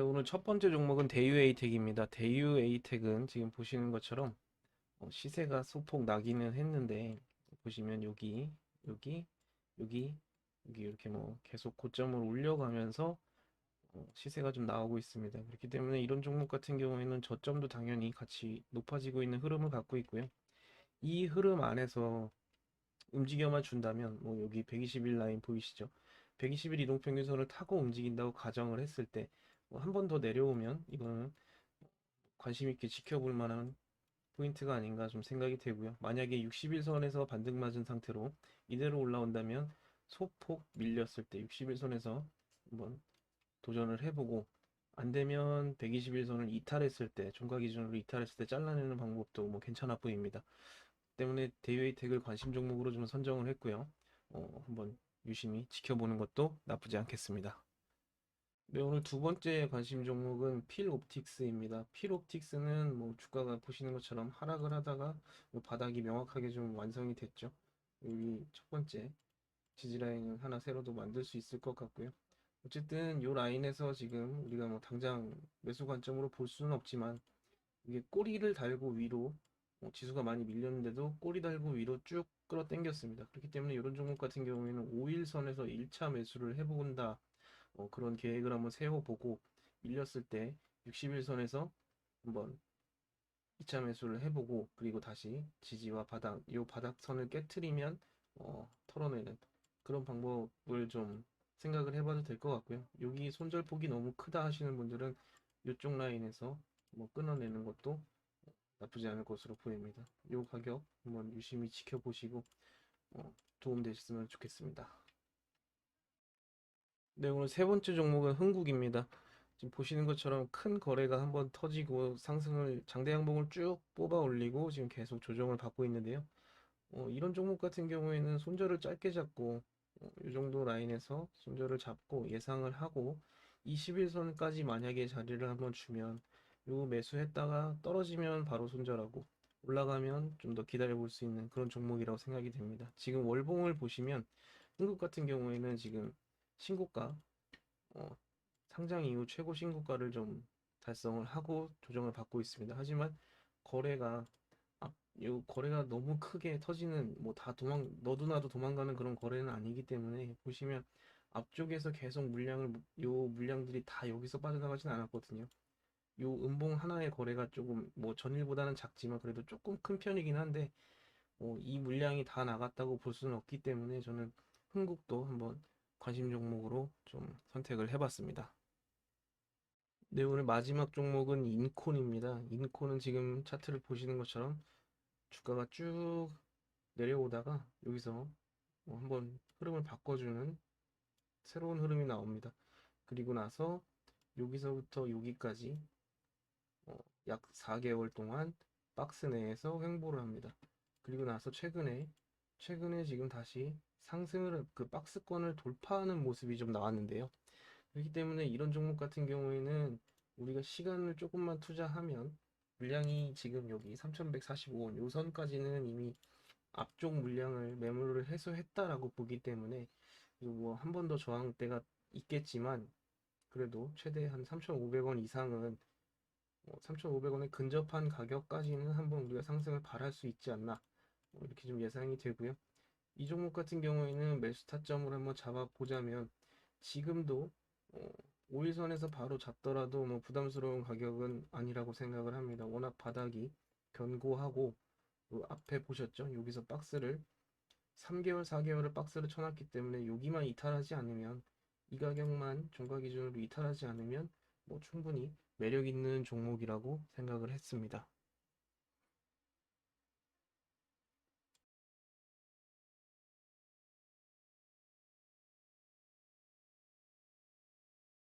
오늘 첫 번째 종목은 대유 에이텍입니다. 대유 에이텍은 지금 보시는 것처럼 어, 시세가 소폭 나기는 했는데 보시면 여기 여기 여기 여기 이렇게 뭐 계속 고점을 올려가면서 어, 시세가 좀 나오고 있습니다. 그렇기 때문에 이런 종목 같은 경우에는 저점도 당연히 같이 높아지고 있는 흐름을 갖고 있고요. 이 흐름 안에서 움직여만 준다면 뭐 여기 120일 라인 보이시죠? 120일 이동평균선을 타고 움직인다고 가정을 했을 때뭐 한 번 더 내려오면 이거는 관심 있게 지켜볼 만한 포인트가 아닌가 좀 생각이 되고요. 만약에 60일선에서 반등 맞은 상태로 이대로 올라온다면 소폭 밀렸을 때 60일선에서 한번 도전을 해보고 안 되면 120일선을 이탈했을 때 종가 기준으로 이탈했을 때 잘라내는 방법도 뭐 괜찮아 보입니다. 때문에 대유에이텍을 관심 종목으로 좀 선정을 했고요. 어, 한번 유심히 지켜보는 것도 나쁘지 않겠습니다. 네, 오늘 두 번째 관심 종목은 필옵틱스입니다. 필옵틱스는 뭐 주가가 보시는 것처럼 하락을 하다가 뭐 바닥이 명확하게 좀 완성이 됐죠. 여기 첫 번째 지지 라인을 하나 새로도 만들 수 있을 것 같고요. 어쨌든 이 라인에서 지금 우리가 뭐 당장 매수 관점으로 볼 수는 없지만 이게 꼬리를 달고 위로 어, 지수가 많이 밀렸는데도 꼬리 달고 위로 쭉 끌어당겼습니다. 그렇기 때문에 이런 종목 같은 경우에는 5일선에서 1차 매수를 해본다. 어, 그런 계획을 한번 세워보고 밀렸을 때 60일선에서 한번 2차 매수를 해보고 그리고 다시 지지와 바닥, 이 바닥선을 깨트리면 어, 털어내는 그런 방법을 좀 생각을 해봐도 될 것 같고요. 여기 손절폭이 너무 크다 하시는 분들은 이쪽 라인에서 뭐 끊어내는 것도 나쁘지 않을 것으로 보입니다. 이 가격 한번 유심히 지켜보시고 어, 도움 되셨으면 좋겠습니다. 네, 오늘 세 번째 종목은 흥국입니다. 지금 보시는 것처럼 큰 거래가 한번 터지고 상승을 장대 양봉을 쭉 뽑아 올리고 지금 계속 조정을 받고 있는데요. 어, 이런 종목 같은 경우에는 손절을 짧게 잡고 어, 이 정도 라인에서 손절을 잡고 예상을 하고 21선까지 만약에 자리를 한번 주면 요 매수했다가 떨어지면 바로 손절하고 올라가면 좀 더 기다려 볼 수 있는 그런 종목이라고 생각이 됩니다. 지금 월봉을 보시면 한국 같은 경우에는 지금 신고가 어, 상장 이후 최고 신고가를 좀 달성을 하고 조정을 받고 있습니다. 하지만 거래가 아, 요 거래가 너무 크게 터지는 뭐 다 도망 너도 나도 도망가는 그런 거래는 아니기 때문에 보시면 앞쪽에서 계속 물량을 요 물량들이 다 여기서 빠져나가진 않았거든요. 요 음봉 하나의 거래가 조금 뭐 전일보다는 작지만 그래도 조금 큰 편이긴 한데 뭐 이 물량이 다 나갔다고 볼 수는 없기 때문에 저는 흥국도 한번 관심 종목으로 좀 선택을 해봤습니다. 네, 오늘 마지막 종목은 인콘입니다. 인콘은 지금 차트를 보시는 것처럼 주가가 쭉 내려오다가 여기서 뭐 한번 흐름을 바꿔주는 새로운 흐름이 나옵니다. 그리고 나서 여기서부터 여기까지 어, 약 4개월 동안 박스 내에서 횡보를 합니다. 그리고 나서 최근에 최근에 지금 다시 상승을 그 박스권을 돌파하는 모습이 좀 나왔는데요. 그렇기 때문에 이런 종목 같은 경우에는 우리가 시간을 조금만 투자하면 물량이 지금 여기 3145원 요 선까지는 이미 앞쪽 물량을 매물을 해소했다라고 보기 때문에 뭐 한 번 더 저항대가 있겠지만 그래도 최대 한 3,500원 이상은 3,500원에 근접한 가격까지는 한번 우리가 상승을 바랄 수 있지 않나 뭐 이렇게 좀 예상이 되고요. 이 종목 같은 경우에는 매수 타점을 한번 잡아보자면 지금도 어, 5일선에서 바로 잡더라도 뭐 부담스러운 가격은 아니라고 생각을 합니다. 워낙 바닥이 견고하고 그 앞에 보셨죠? 여기서 박스를 3개월, 4개월을 박스를 쳐놨기 때문에 여기만 이탈하지 않으면 이 가격만 종가 기준으로 이탈하지 않으면 뭐 충분히 매력 있는 종목이라고 생각을 했습니다.